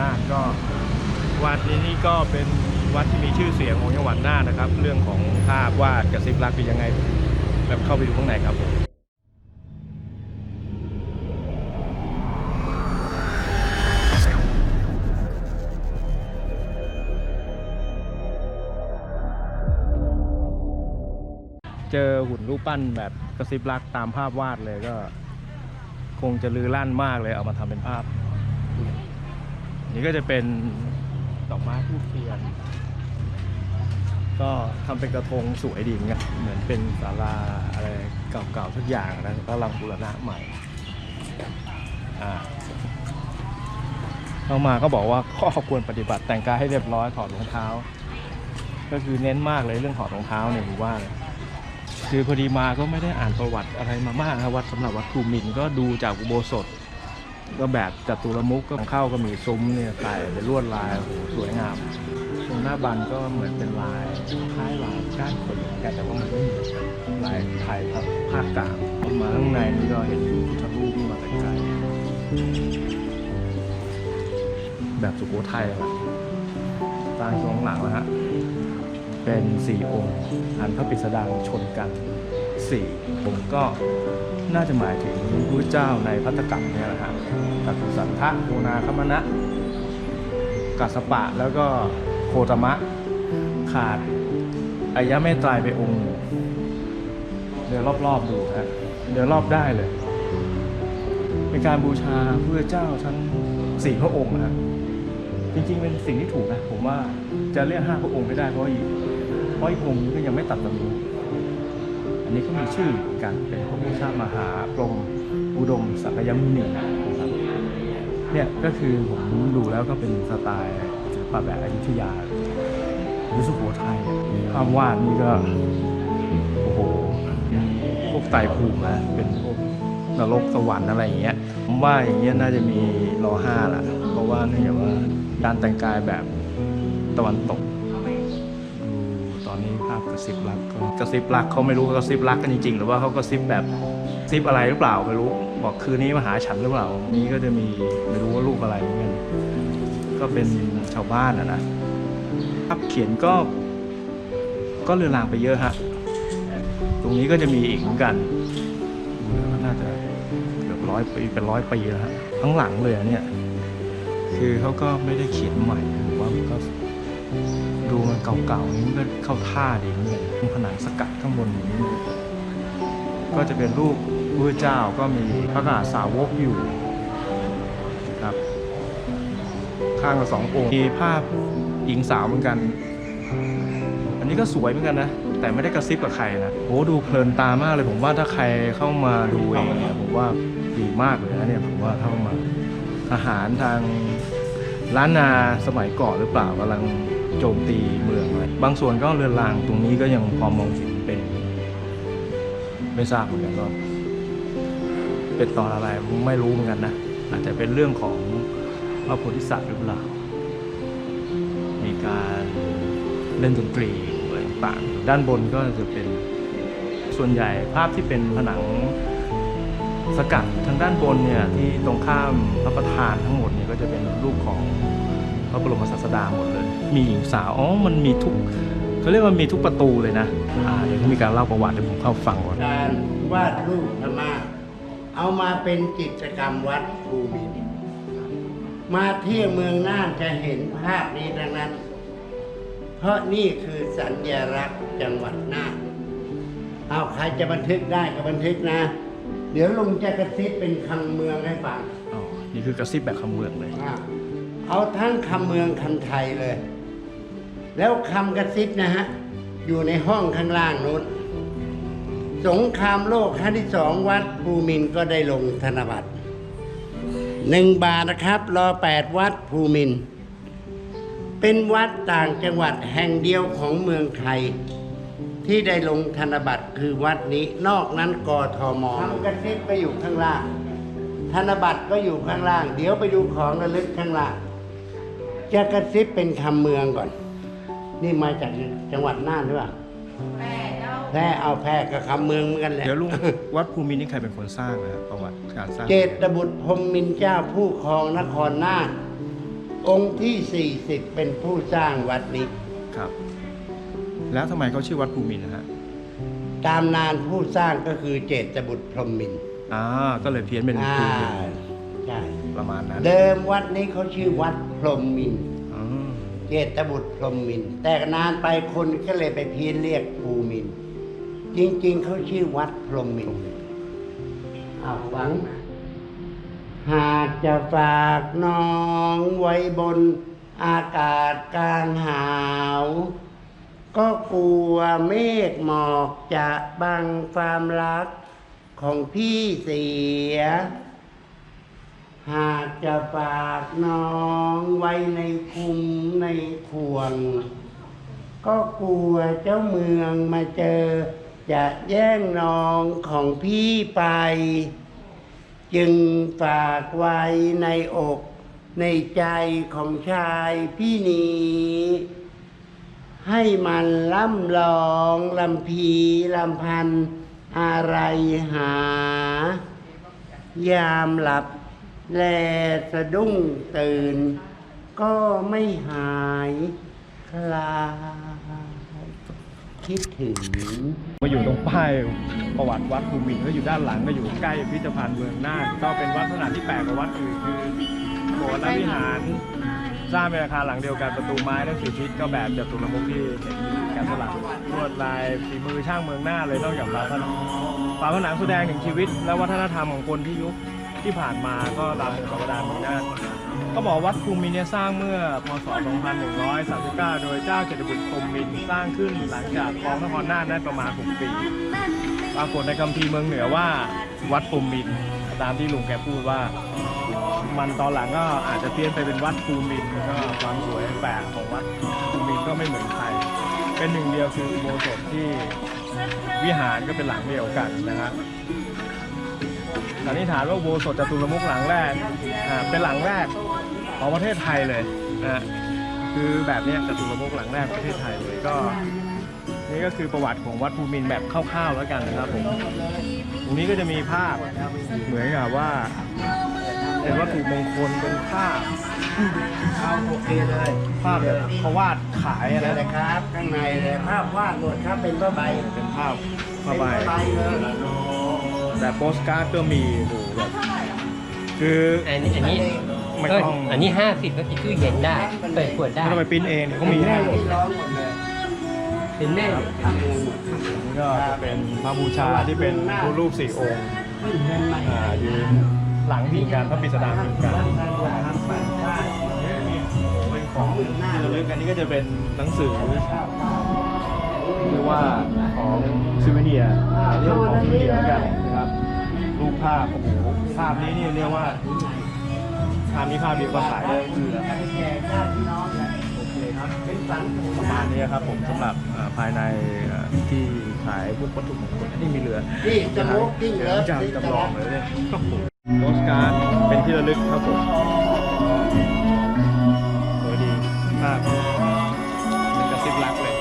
น่านก็วัดนี้นี่ก็เป็นวัดที่มีชื่อเสียงของจังหวัดน่านนะครับ เรื่องของภาพวาดกระซิบรักเป็นยังไงแบบเข้าไปดูข้างในครับเจอหุ่นรูปปั้นแบบกระซิบรักตามภาพวาดเลยก็ คงจะลือลั่นมากเลยเอามาทำเป็นภาพ นี่ก็จะเป็นดอกไม้ทูบเทียน ก็ทำเป็นกระทงสวยดีเหมือนกันเหมือนเป็นศาลาอะไรเก่าๆทุกอย่างนะกำลังบูรณะใหม่อ่าเข้ามาก็บอกว่าข้อควรปฏิบัติแต่งกายให้เรียบร้อยถอดรองเท้า ก็คือเน้นมากเลยเรื่องถอดรองเท้าเนี่ยผมว่าเลยคือพอดีมาก็ไม่ได้อ่านประวัติอะไรมามากนะวัดสำหรับวัดภูมินก็ดูจากอุโบสถ ก็แบบจัตุรมุกก็เข้าก็มีซุ้มเนี่ยใส่เป็นลวดลายโอ้โหสวยงาม ตรงหน้าบันก็เหมือนเป็นลายคล้ายลายก้านคนเหมือนกันแต่ว่ามันไม่เหมือนกันลายไทยครับภาคกลางมาข้างในนี่ก็เห็นพุทธรูปมาไกลๆแบบสุโขทัยอะสร้างช่วงหลังแล้วฮะเป็นสี่องค์อันพระปิสดางชนกันสี่ผมก็ น่าจะหมายถึงพระเจ้าในพัตตกัมเนี่ยแหละฮะกัตุสันทะโกนาคมณะกัสปะแล้วก็โคตมะ ขาดอายะเมตรายไปองค์หนึ่งเดินรอบๆดูฮะเดินรอบได้เลย เป็นการบูชาพระเจ้าทั้งสี่พระองค์นะจริงๆเป็นสิ่งที่ถูกนะ ผมว่าจะเรียกห้าพระองค์ไม่ได้เพราะอีกเพราะอีกองค์ก็ยังไม่ตัดตำรู้ อันนี้ก็มีชื่อกันเป็นพระพุทธมหาพรหมอุดมสักยมุนีนะครับเนี่ยก็คือผมดูแล้วก็เป็นสไตล์ศิลปะแบบอยุธยาหรือสุโขทัยภาพวาดนี่ก็โอ้โหพวกไต่ภูมินะเป็นพวกนรกสวรรค์อะไรอย่างเงี้ยผมว่าอย่างเงี้ยน่าจะมีรอห้าละเพราะว่าเนื่องจากว่าการแต่งกายแบบตะวันตก ซิบรักก็กระซิบรักเขาไม่รู้ว่ากระซิบรักกันจริงๆ หรือว่าเขากระซิบแบบซิบอะไรหรือเปล่าไม่รู้บอกคืนนี้มาหาฉันหรือเปล่านี้ก็จะมีไม่รู้ว่ารูปอะไรเหมือนกันก็เป็นชาวบ้านอะนะภาพเขียนก็ ก็เรือนรางไปเยอะฮะตรงนี้ก็จะมีอีกเหมือนกันน่าจะเกือบร้อยปีเป็นร้อยปีแล้วฮะทั้งหลังเลยเนี่ย คือเขาก็ไม่ได้เขียนใหม่หรือว่ามันก็ ดูมันเก่าๆนี่มันก็เข้าท่าดีเหมือนกันผนังสกัดข้างบนนี้ ก็จะเป็นรูปพระเจ้าก็มีพระกาสาวกอยู่ครับ ข้างละสององค์มีภาพหญิงสาวเหมือนกัน อันนี้ก็สวยเหมือนกันนะ แต่ไม่ได้กระซิบกับใครนะโอ้ดูเพลินตามากเลยผมว่าถ้าใครเข้ามาดูเองเนี่ยผมว่าดีมากเลยนะเนี่ยผมว่าเข้ามาอาหารทางล้านนาสมัยก่อนหรือเปล่ากำลัง โจมตีเมืองอะไรบางส่วนก็เรือนรางตรงนี้ก็ยังพอมองเห็นเป็น ไม่ทราบเหมือนกันว่าเป็นตอนอะไรไม่รู้เหมือนกันนะอาจจะเป็นเรื่องของพระโพธิสัตว์หรือเปล่า มีการเล่นดนตรีอะไรต่างด้านบนก็จะเป็นส่วนใหญ่ภาพที่เป็นผนังสกัดทางด้านบนเนี่ยที่ตรงข้ามพระประธานทั้งหมดเนี่ยก็จะเป็น พระบรมศาสดาหมดเลย มีหญิงสาวอ๋อมันมีทุกเขาเรียกว่ามีทุกประตูเลยนะอ่าเดี๋ยวเขามีการเล่าประวัติเดี๋ยวผมเข้าฟังก่อนการวาดรูปพม่าเอามาเป็นกิจกรรมวัดภูมินทร์มาเที่ยวเมืองน่านจะเห็นภาพนี้ดังนั้น เพราะนี่คือสัญลักษณ์จังหวัดน่านเอาใครจะบันทึกได้ก็บันทึกนะ เดี๋ยวลุงจะกระซิบเป็นคำเมืองให้ฟังอ๋อนี่คือกระซิบแบบคำเมืองเลยอะ เอาทั้งคำเมืองคำไทยเลย แล้วคำกระซิบนะฮะ อยู่ในห้องข้างล่างนู้น สงครามโลกครั้งที่สองวัดภูมินก็ได้ลงธนบัตรหนึ่งบาทนะครับ รอแปดวัดภูมิน เป็นวัดต่างจังหวัดแห่งเดียวของเมืองไทย ที่ได้ลงธนบัตรคือวัดนี้นอกนั้นกทมทำกระซิบไปอยู่ข้างล่าง ธนบัตรก็อยู่ข้างล่าง เดี๋ยวไปดูของระลึกข้างล่าง จะกระซิบเป็นคำเมืองก่อน นี่มาจากจังหวัดน่านหรือเปล่าแพร่เอาแพร่กับคำเมืองเหมือนกันแหละเดี๋ยวลุงวัดภูมินทร์นี่ใครเป็นคนสร้างนะครับประวัติการสร้างเจตบุตรพรหมมินทร์เจ้าผู้ครองนครน่านองค์ที่ 40 เป็นผู้สร้างวัดนี้ครับ แล้วทำไมเขาชื่อวัดภูมินทร์นะฮะตามนานผู้สร้างก็คือเจตบุตรพรหมมินทร์อ่าก็เลยเพี้ยนเป็นอ่าภูมินทร์ใช่ประมาณนั้น เดิมวัดนี้เขาชื่อวัด พรหมมินทร์อืมเจตบุตรพรหมมินทร์แต่นานไปคนก็เลยไปเพี้ยนเรียกภูมินทร์จริง ๆเขาชื่อวัดพรหมมินทร์เอาฟังนะหากจะฝากน้องไว้บนอากาศกลางหาว ก็กลัวเมฆหมอกจะบังความรักของพี่เสีย หากจะฝากน้องไว้ในคุมในควง ก็กลัวเจ้าเมืองมาเจอ จะแย่งน้องของพี่ไป จึงฝากไว้ในอกในใจของชายพี่นี้ ให้มันล่ำลองลำพีลำพันอะไรหา ยามหลับ แลสะดุ้งตื่น ก็ไม่หายคลายคิดถึง มาอยู่ตรงป้ายประวัติวัดภูมินทร์ก็อยู่ด้านหลังก็อยู่ใกล้พิพิธภัณฑ์เมืองน่านก็เป็นวัดขนาดที่แปลกกว่าวัดอื่นคือโบสถ์และวิหาร สร้างเป็นอาคารหลังเดียวกันประตูไม้ทั้งสี่ทิศก็แบบจตุรมุขที่เห็นแกะสลักลวดลายฝีมือช่างเมืองน่านเลยนอกจากฝาผนังฝาผนังแสดงถึงชีวิต และวัฒนธรรมของคนที่ยุค ที่ผ่านมาก็รำกับประดานเมืองน่านก็บอกวัดภูมินเนี่ยสร้างเมื่อพศ 2139 โดยเจ้าเจตบุตรพรมมินสร้างขึ้นหลังจากครองนครน่านได้ประมาณ 6 ปี ปรากฏในคัมภีเมืองเหนือว่าวัดภูมินตามที่ลุงแกพูดว่า มันตอนหลังก็อาจจะเปลี่ยนไปเป็นวัดภูมินก็ความสวยแปลกของวัดภูมินก็ไม่เหมือนใคร เป็นหนึ่งเดียวคืออุโบสถที่วิหารก็เป็นหลังเดียวกันนะครับ สันนิษฐานว่าอุโบสถจตุรมุขหลังแรกอ่าเป็นหลังแรกของประเทศไทยเลยนะคือแบบเนี้ยจตุรมุขหลังแรกของประเทศไทยเลยก็ นี่ก็คือประวัติของวัดภูมินทร์แบบคร่าวๆแล้วกันนะครับผมตรงนี้ก็จะมีภาพเหมือนกับว่าเป็นวัตถุมงคลเป็นภาพเอาโอเคเลยภาพแบบเขาวาดขายอะนี่นะแหละครับ ข้างในเลยภาพวาดหมดครับเป็นผ้าใบเป็นภาพเป็ผ้านใบผ้าใบเลย แบบโปสการ์ดก็มีโอ้โหแบบคืออันนี้อันนี้ไม่เออต้องอันนี้ห้าสิบก็จะคือเย็นได้ เปิดขวดได้ไม่ต้องไปปริ้นเองเขามีแน่ให้ที่ร้องหมดเลยเป็นแน่ทำเองหมดนี่ก็จะเป็นพระบูชาที่เป็นรูปสี่องค์ขึ้นเงินใหม่อ่ายืนหลังพิงกันพระปิสดารพิงกันวัดทางหลวงทำปัดได้เป็นของที่ระลึกอันนี้ก็จะเป็นหนังสือเรียกว่าของซูเวเนียเรื่องของซูเวเนียเหมือนกันนะค รูปภาพโอ้โหภาพนี้นี่เรียกว่าภาพนี้ภาพมียวก็ขายได้คือแล้วประมาณนี้ครับผมสำหรับภายในที่ขายพวกวัตถุมงคลอันนี้มีเรือที่จะลุกดิ้งเลยจำจำลองเลยเนี่ยครัผมโรสการ์เป็นที่ระลึกครับผมสวยดีมากเป็นกระซิบรักเลย